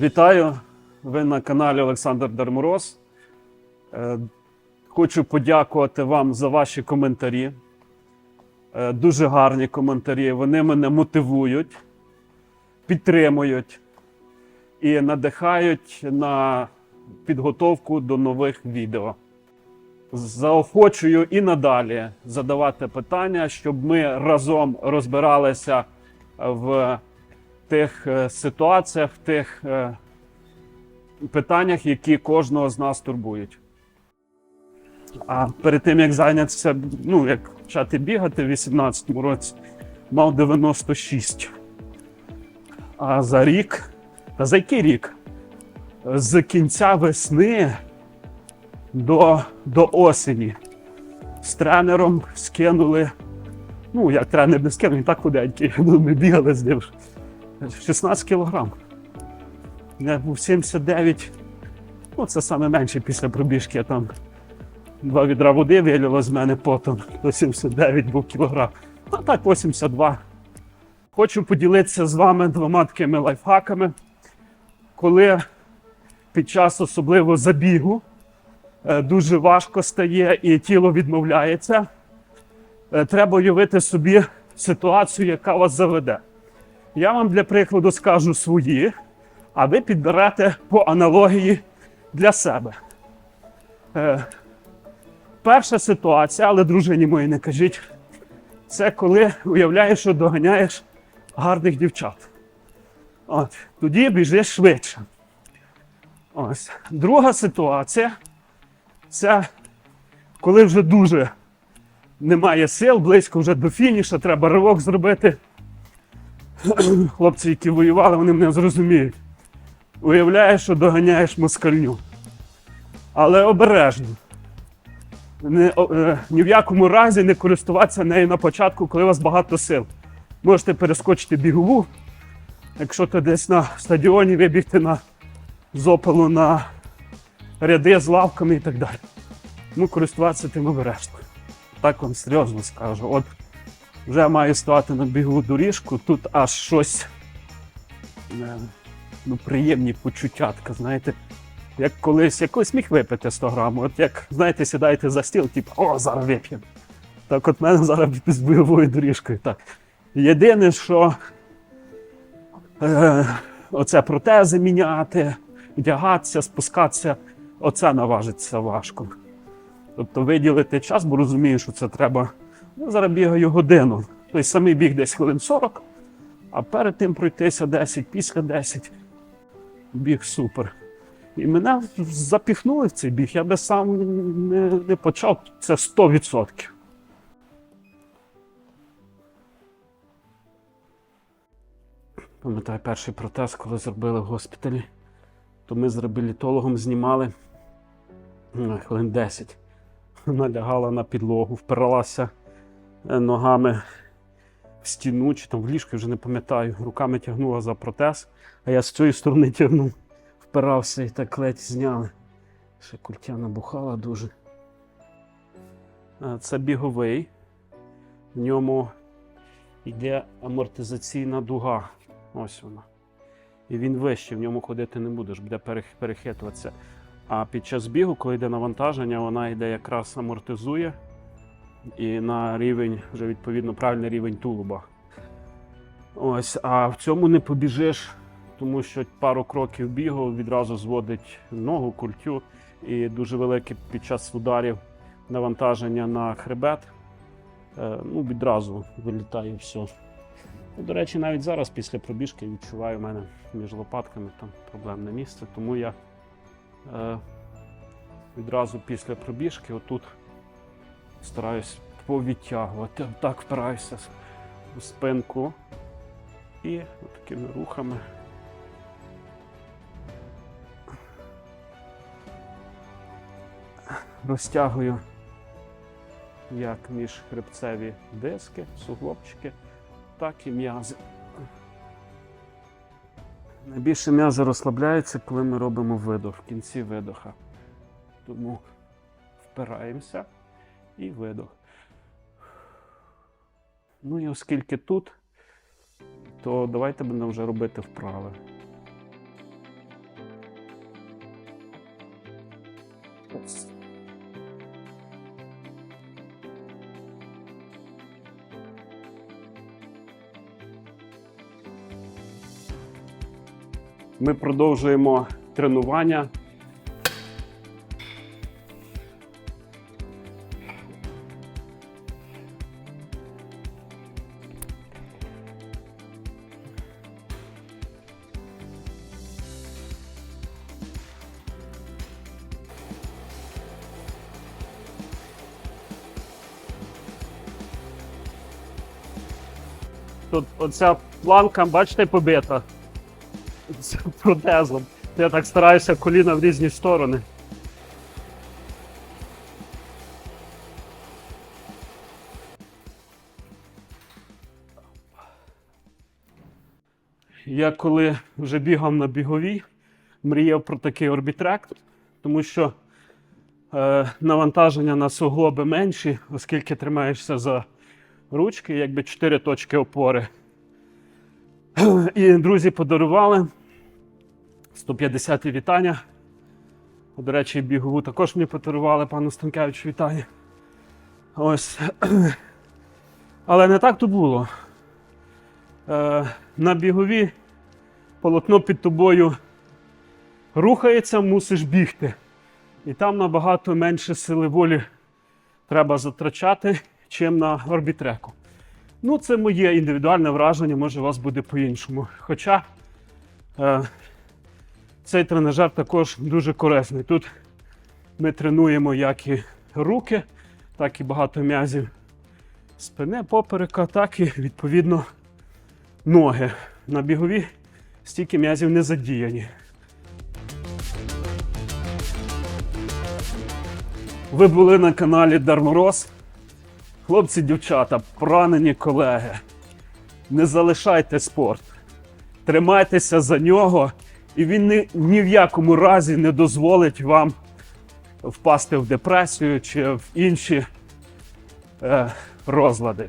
Вітаю! Ви на каналі Олександр Дармороз. Е, Хочу подякувати вам за ваші коментарі. Е, Дуже гарні коментарі. Вони мене мотивують, підтримують і надихають на підготовку до нових відео. Заохочую і надалі задавати питання, щоб ми разом розбиралися в тих е, ситуаціях, в тих е, питаннях, які кожного з нас турбують. А перед тим як зайнятися, ну як почати бігати в 18-му році, мав 96. А за рік, та за який рік? З кінця весни до, до осені з тренером скинули. Ну, як тренер не скинув, він так худенький. Ми бігали з ним. 16 кілограм. Я був 79. Ну, це саме менше після пробіжки. Я там два відра води вилило з мене потом. До 79 був кілограм. А так 82. Хочу поділитися з вами двома такими лайфхаками. Коли під час особливо забігу е, дуже важко стає і тіло відмовляється, е, треба уявити собі ситуацію, яка вас заведе. Я вам для прикладу скажу свої, а ви підберете по аналогії для себе. Е, перша ситуація, але дружині моїй не кажіть, це коли уявляєш, що доганяєш гарних дівчат. От, тоді біжиш швидше. Ось. Друга ситуація це коли вже дуже немає сил, близько вже до фініша, треба ривок зробити хлопці, які воювали, вони мене зрозуміють. Уявляєш, що доганяєш москальню. Але обережно. Не, е, ні в якому разі не користуватися нею на початку, коли у вас багато сил. Можете перескочити бігову, якщо то десь на стадіоні вибігти на зопалу на ряди з лавками і так далі. Ну, користуватися тим обережно. Так вам серйозно скажу. От вже маю ставати на бігову доріжку, тут аж щось е, ну, приємні почуттятка, знаєте, як колись, як колись міг випити 100 грам. От як, знаєте, сідаєте за стіл, типу, о, зараз вип'ємо. Так от мене зараз з біговою доріжкою. Так. Єдине, що е, оце протези міняти, вдягатися, спускатися, оце наважиться важко. Тобто виділити час, бо розумію, що це треба. Ну, зараз бігаю годину. Тобто самий біг десь хвилин 40, а перед тим пройтися 10, після 10. Біг супер. І мене запіхнули в цей біг. Я би сам не, не почав. Це 100%. Пам'ятаю перший протез, коли зробили в госпіталі, то ми з реабілітологом знімали ну, хвилин 10. Вона лягала на підлогу, впиралася ногами в стіну чи там в ліжко, вже не пам'ятаю. Руками тягнула за протез, а я з цієї сторони тягнув, впирався і так ледь зняли. Ще культя набухала дуже. Е, Це біговий. В ньому йде амортизаційна дуга. Ось вона. І він вищий, в ньому ходити не будеш, буде перехитуватися. А під час бігу, коли йде навантаження, вона йде якраз амортизує і на рівень, вже відповідно, правильний рівень тулуба. Ось, а в цьому не побіжиш, тому що пару кроків бігу відразу зводить ногу, культю, і дуже велике під час ударів навантаження на хребет. Е, ну, відразу вилітає все. Ну, До речі, навіть зараз після пробіжки відчуваю в мене між лопатками там проблемне місце, тому я е, відразу після пробіжки отут стараюсь повідтягувати. Так впираюся у спинку і такими рухами. Розтягую як між хребцеві диски, суглобчики, так і м'язи. Найбільше м'язи розслабляються, коли ми робимо видох в кінці видоха. Тому впираємося і видох. Ну і оскільки тут, то давайте будемо вже робити вправи. Ми продовжуємо тренування Тут оця планка, бачите, побита з протезом. Я так стараюся коліна в різні сторони. Я коли вже бігав на біговій, мріяв про такий орбітрек, тому що е, навантаження на суглоби менші, оскільки тримаєшся за ручки, якби чотири точки опори. І друзі подарували 150 вітання. До речі, бігову також мені подарували пану Станкевичу вітання. Ось. Але не так то було. Е, на бігові полотно під тобою рухається, мусиш бігти. І там набагато менше сили волі треба затрачати, чим на орбітреку. Ну, це моє індивідуальне враження, може у вас буде по-іншому. Хоча е, цей тренажер також дуже корисний. Тут ми тренуємо як і руки, так і багато м'язів спини, поперека, так і відповідно ноги. На бігові стільки м'язів не задіяні. Ви були на каналі Дармороз. Хлопці, дівчата, поранені колеги, не залишайте спорт, тримайтеся за нього, і він ні, ні в якому разі не дозволить вам впасти в депресію чи в інші е, розлади.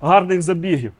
Гарних забігів!